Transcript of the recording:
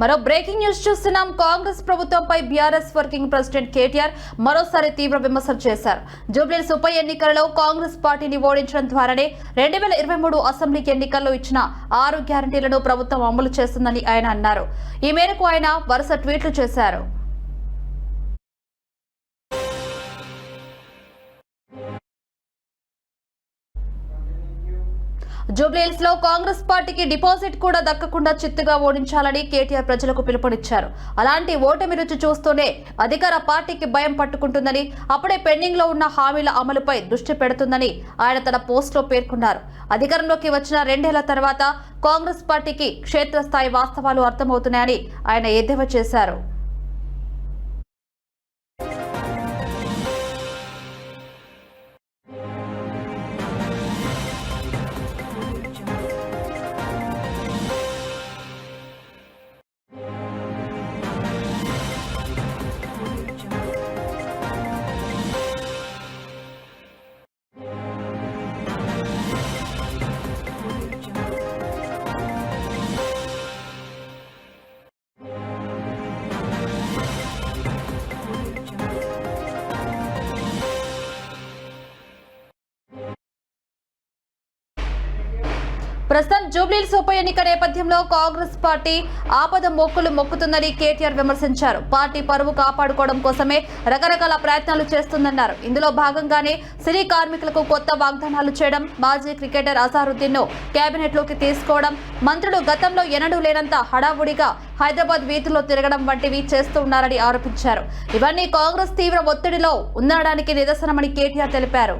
మరో breaking news చూస్తున్నాం. కాంగ్రెస్ ప్రభుత్వంపై బీఆర్ఎస్ వర్కింగ్ ప్రెసిడెంట్ కేటీఆర్ మరోసారి తీవ్ర విమర్శలు చేశారు. జూబ్లీస్ ఉప ఎన్నికలలో కాంగ్రెస్ పార్టీని ఓడించడం ద్వారానే రెండు వేల ఇరవై మూడు అసెంబ్లీకి ఎన్నికల్లో ఇచ్చిన ఆరు గ్యారంటీలను ప్రభుత్వం అమలు చేస్తుందని ఆయన అన్నారు. ఈ మేరకు ఆయన వరుస ట్వీట్లు చేశారు. జూబ్లీహిల్స్లో కాంగ్రెస్ పార్టీకి డిపాజిట్ కూడా దక్కకుండా చిత్తుగా ఓడించాలని కేటీఆర్ ప్రజలకు పిలుపునిచ్చారు. అలాంటి ఓటమి రుచి చూస్తూనే అధికార పార్టీకి భయం పట్టుకుంటుందని అప్పుడే పెండింగ్లో ఉన్న హామీల అమలుపై దృష్టి పెడుతుందని ఆయన తన పోస్ట్లో పేర్కొన్నారు. అధికారంలోకి వచ్చిన రెండేళ్ళ తర్వాత కాంగ్రెస్ పార్టీకి క్షేత్రస్థాయి వాస్తవాలు అర్థమవుతున్నాయని ఆయన ఎద్దేవా చేశారు. ప్రస్తుతం జూబ్లీల్స్ ఉప ఎన్నిక నేపథ్యంలో కాంగ్రెస్ పార్టీ ఆపద మొక్కులు మొక్కుతుందని కేటీఆర్ విమర్శించారు. పార్టీ పరువు కాపాడుకోవడం కోసమే రకరకాల ప్రయత్నాలు చేస్తుందన్నారు. ఇందులో భాగంగానే సినీ కార్మికులకు కొత్త వాగ్దానాలు చేయడం మాజీ క్రికెటర్ అజారుద్దీన్ను కేబినెట్లోకి తీసుకోవడం మంత్రులు గతంలో ఎన్నడూ లేనంత హడావుడిగా హైదరాబాద్ వీధుల్లో తిరగడం వంటివి చేస్తూ ఉన్నారని ఆరోపించారు. ఇవన్నీ కాంగ్రెస్ తీవ్ర ఒత్తిడిలో ఉండడానికి నిదర్శనమని కేటీఆర్ తెలిపారు.